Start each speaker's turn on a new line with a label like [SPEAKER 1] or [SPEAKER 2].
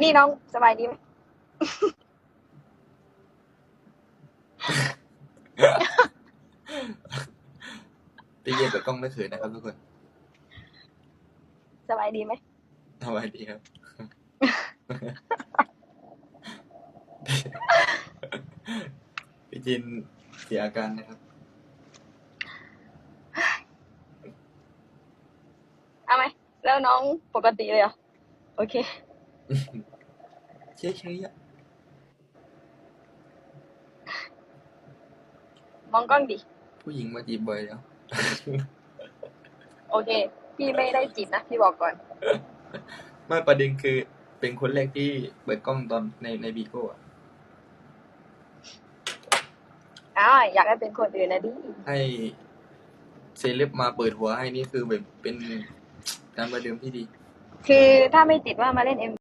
[SPEAKER 1] นี่น้องสบายดีไหม
[SPEAKER 2] พี่เย็นเปิดกล้องไม่เขินนะครับทุกคน
[SPEAKER 1] สบายดีไหม
[SPEAKER 2] สบายดีครับ พี่จินเสียอาการนะครับ
[SPEAKER 1] เอาไหมแล้วน้องปกติเลยเหรอ โอเค
[SPEAKER 2] เฉยๆอะ
[SPEAKER 1] มองกล้องดิ
[SPEAKER 2] ผู้หญิงมาจีบบ่อยแล้ว
[SPEAKER 1] โอเค พี่ไม่ได้จีบนะ พี่บอกก่อน
[SPEAKER 2] ไม่ประเด็นคือเป็นคนแรกที่เปิดกล้องตอนในในบีโก้อะ
[SPEAKER 1] อ้าอยากให้เป็นคนอื่นนะดิ
[SPEAKER 2] ให้เซเลบมาเปิดหัวให้นี่คือแบบเป็นการประเดิมที่ดี
[SPEAKER 1] คือถ้าไม่ติดว่ามาเล่นเอ็ม